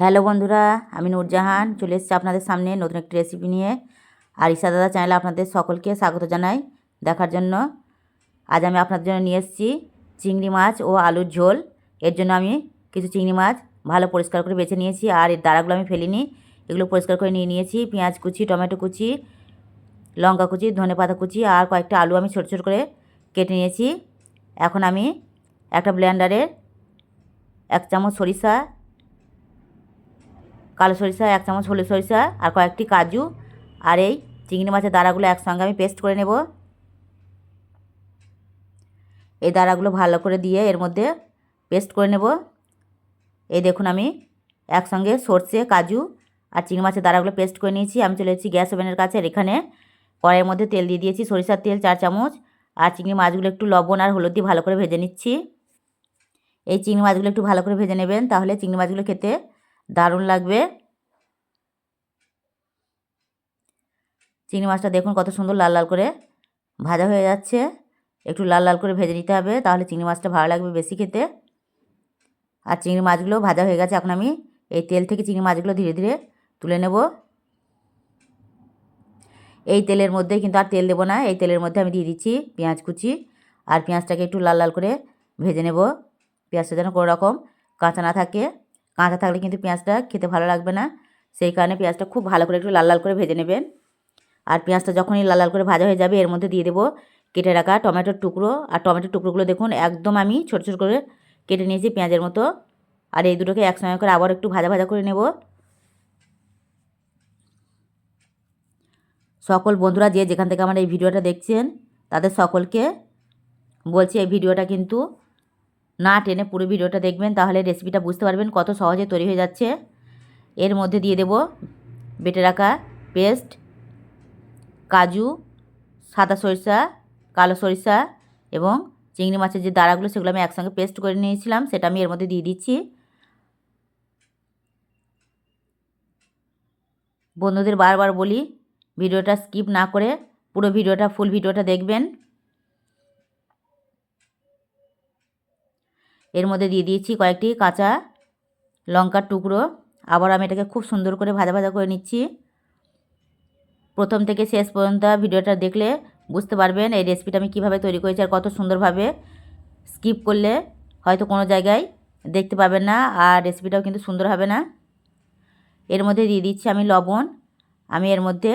Hello বন্ধুরা, আমি নূরজাহান, চলে এসেছি আপনাদের সামনে নতুন একটি রেসিপি নিয়ে। আর ঈশা দাদা চ্যানেলে আপনাদের সকলকে স্বাগত জানাই দেখার জন্য। আজ আমি আপনাদের জন্য নিয়ে এসেছি চিংড়ি মাছ ও আলুর ঝোল। এর জন্য আমি কিছু চিংড়ি মাছ ভালো পরিষ্কার করে বেছে নিয়েছি আর এর দাঁড়াগুলো আমি ফেলিনি। এগুলো পরিষ্কার করে নিয়ে নিয়েছি, পেঁয়াজ কুচি, টমেটো কুচি, লঙ্কা কুচি, ধনে পাতা কুচি আর কয়েকটা আলু আমি ছোটো ছোটো করে কেটে নিয়েছি। এখন আমি একটা ব্লেন্ডারে এক চামচ সরিষা কালো সরিষা, এক চামচ হলুদ সরিষা আর কয়েকটি কাজু আর এই চিংড়ি মাছের দাঁড়াগুলো একসঙ্গে আমি পেস্ট করে নেব। এই দাঁড়াগুলো ভালো করে দিয়ে এর মধ্যে পেস্ট করে নেব। এই দেখুন আমি একসঙ্গে সর্ষে, কাজু আর চিংড়ি মাছের দাঁড়াগুলো পেস্ট করে নিয়েছি। আমি চলে এসেছি গ্যাস ওভেনের কাছে এখানে কড়াইয়ের মধ্যে তেল দিয়ে দিয়েছি সরিষার তেল চার চামচ আর চিংড়ি মাছগুলো একটু লবণ আর হলুদ দিয়ে ভালো করে ভেজে নিচ্ছি। এই চিংড়ি মাছগুলো একটু ভালো করে ভেজে নেবেন, তাহলে চিংড়ি মাছগুলো খেতে দারুণ লাগবে। চিংড়ি মাছটা দেখুন কত সুন্দর লাল লাল করে ভাজা হয়ে যাচ্ছে। একটু লাল লাল করে ভেজে নিতে হবে, তাহলে চিংড়ি মাছটা ভালো লাগবে বেশি খেতে। আর চিংড়ি মাছগুলো ভাজা হয়ে গেছে, এখন আমি এই তেল থেকে চিংড়ি মাছগুলো ধীরে ধীরে তুলে নেব। এই তেলের মধ্যে কিন্তু আর তেল দেবো না, এই তেলের মধ্যে আমি দিয়ে দিচ্ছি পেঁয়াজ কুচি আর পেঁয়াজটাকে একটু লাল লাল করে ভেজে নেব। পেঁয়াজটা যেন কোনো রকম কাঁচা না থাকে। কাঁচা থাকলে কিন্তু পেঁয়াজটা খেতে ভালো লাগবে না। সেই কারণে পেঁয়াজটা খুব ভালো করে একটু লাল লাল করে ভেজে নেবেন। আর পেঁয়াজটা যখনই লাল লাল করে ভাজা হয়ে যাবে, এর মধ্যে দিয়ে দেবো কেটে রাখা টমেটোর টুকরো। আর টমেটোর টুকরোগুলো দেখুন, একদম আমি ছোটো ছোটো করে কেটে নিয়েছি পেঁয়াজের মতো। আর এই দুটোকে একসঙ্গে করে আবার একটু ভাজা ভাজা করে নেব। সকল বন্ধুরা যে যেখান থেকে আমার এই ভিডিওটা দেখছেন, তাদের সকলকে বলছি এই ভিডিওটা কিন্তু না টেনে পুরো ভিডিওটা দেখবেন, তাহলে রেসিপিটা বুঝতে পারবেন কত সহজে তৈরি হয়ে যাচ্ছে। এর মধ্যে দিয়ে দেব বেটে রাখা পেস্ট, কাজু, সাদা সরিষা, কালো সরিষা এবং চিংড়ি মাছের যে দাঁড়াগুলো সেগুলো আমি একসঙ্গে পেস্ট করে নিয়েছিলাম, সেটা আমি এর মধ্যে দিয়ে দিচ্ছি। বন্ধুদের বারবার বলি, ভিডিওটা স্কিপ না করে পুরো ভিডিওটা, ফুল ভিডিওটা দেখবেন। এর মধ্যে দিয়ে দিয়েছি কয়েকটি কাঁচা লঙ্কার টুকরো। আবার আমি এটাকে খুব সুন্দর করে ভাজা ভাজা করে নিচ্ছি। প্রথম থেকে শেষ পর্যন্ত ভিডিওটা দেখলে বুঝতে পারবেন এই রেসিপিটা আমি কীভাবে তৈরি করেছি আর কত সুন্দরভাবে স্কিপ করলে হয়তো কোনো জায়গায় দেখতে পাবেন না আর রেসিপিটাও কিন্তু সুন্দর হবে না। এর মধ্যে দিয়ে দিচ্ছি আমি লবণ। আমি এর মধ্যে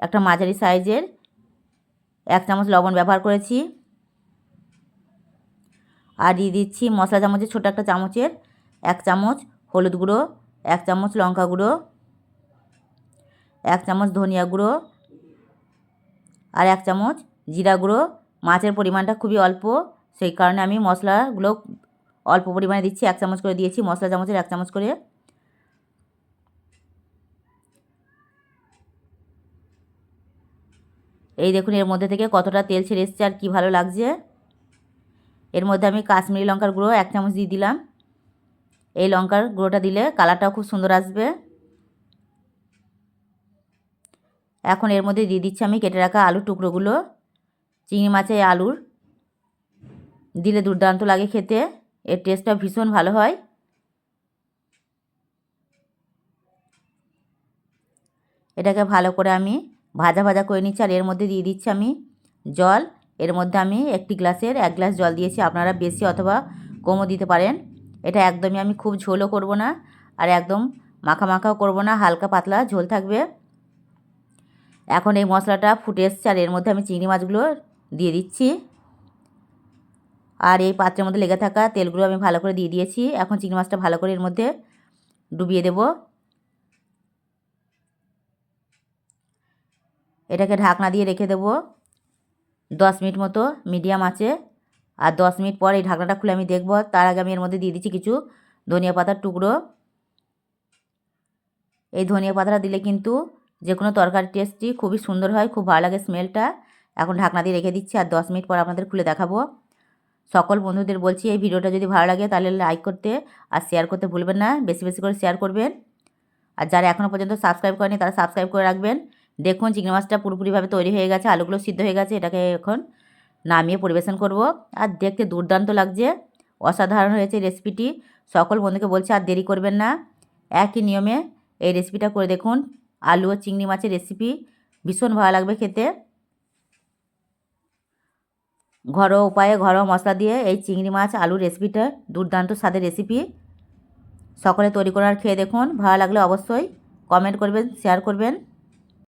একটা মাঝারি সাইজের এক চামচ লবণ ব্যবহার করেছি। আর দিয়ে দিচ্ছি মশলা চামচের ছোটো একটা চামচের এক চামচ হলুদ গুঁড়ো, এক চামচ লঙ্কা গুঁড়ো, এক চামচ ধনিয়া গুঁড়ো আর এক চামচ জিরা গুঁড়ো। মাছের পরিমাণটা খুবই অল্প, সেই কারণে আমি মশলাগুলো অল্প পরিমাণে দিচ্ছি। এক চামচ করে দিয়েছি মশলা চামচের এক চামচ করে। এই দেখুন এর মধ্যে থেকে কতটা তেল ছেড়ে এসছে আর কী ভালো লাগছে। এর মধ্যে আমি কাশ্মীরি লঙ্কার গুঁড়ো এক চামচ দিয়ে দিলাম। এই লঙ্কার গুঁড়োটা দিলে কালারটাও খুব সুন্দর আসবে। এখন এর মধ্যে দিয়ে দিচ্ছি আমি কেটে রাখা আলুর টুকরোগুলো। চিংড়ি মাছের আলুর। দিলে দুর্দান্ত লাগে খেতে। এর টেস্টটা ভীষণ ভালো হয়। এটাকে ভালো করে আমি ভাজা ভাজা করে নিচ্ছি আর এর মধ্যে দিয়ে দিচ্ছি আমি জল। এর মধ্যে আমি একটি গ্লাসের এক গ্লাস জল দিয়েছি, আপনারা বেশি অথবা কমও দিতে পারেন। এটা একদমই আমি খুব ঝোলও করব না আর একদম মাখা মাখাও করব না, হালকা পাতলা ঝোল থাকবে। এখন এই মশলাটা ফুটে এসছে আর এর মধ্যে আমি চিংড়ি মাছগুলো দিয়ে দিচ্ছি। আর এই পাত্রের মধ্যে লেগে থাকা তেলগুলো আমি ভালো করে দিয়ে দিয়েছি। এখন চিংড়ি মাছটা ভালো করে এর মধ্যে ডুবিয়ে দেব। এটাকে ঢাকনা দিয়ে রেখে দেবো। দশ মিনিট মতো মিডিয়াম আছে। আর দশ মিনিট পর এই ঢাকনাটা খুলে আমি দেখব। তার আগে আমি এর মধ্যে দিয়ে দিচ্ছি কিছু ধনিয়া পাতার টুকরো। এই ধনিয়া পাতাটা দিলে কিন্তু যে কোনো তরকারি টেস্টটি খুবই সুন্দর হয়, খুব ভালো লাগে স্মেলটা এখন ঢাকনা দিয়ে রেখে দিচ্ছি আর দশ মিনিট পর আপনাদের খুলে দেখাবো। সকল বন্ধুদের বলছি, এই ভিডিওটা যদি ভালো লাগে তাহলে লাইক করতে আর শেয়ার করতে ভুলবেন না। বেশি বেশি করে শেয়ার করবেন। আর যারা এখনও পর্যন্ত সাবস্ক্রাইব করেনি তারা সাবস্ক্রাইব করে রাখবেন। দেখুন, চিংড়ি মাছটা পুরোপুরিভাবে তৈরি হয়ে গেছে, আলুগুলো সিদ্ধ হয়ে গেছে, এটাকে এখন নামিয়ে পরিবেশন করব। আর দেখতে দুর্দান্ত লাগছে, অসাধারণ হয়েছে রেসিপিটি। সকল বন্ধুকে বলছে আর দেরি করবেন না, একই নিয়মে এই রেসিপিটা করে দেখুন, আলু ও চিংড়ি মাছের রেসিপি ভীষণ ভালো লাগবে খেতে। ঘরোয়া উপায়ে ঘরোয়া মশলা দিয়ে এই চিংড়ি মাছ আলু রেসিপিটা দুর্দান্ত স্বাদের রেসিপি। সকলে তৈরি করার খেয়ে দেখুন, ভালো লাগলে অবশ্যই কমেন্ট করবেন, শেয়ার করবেন।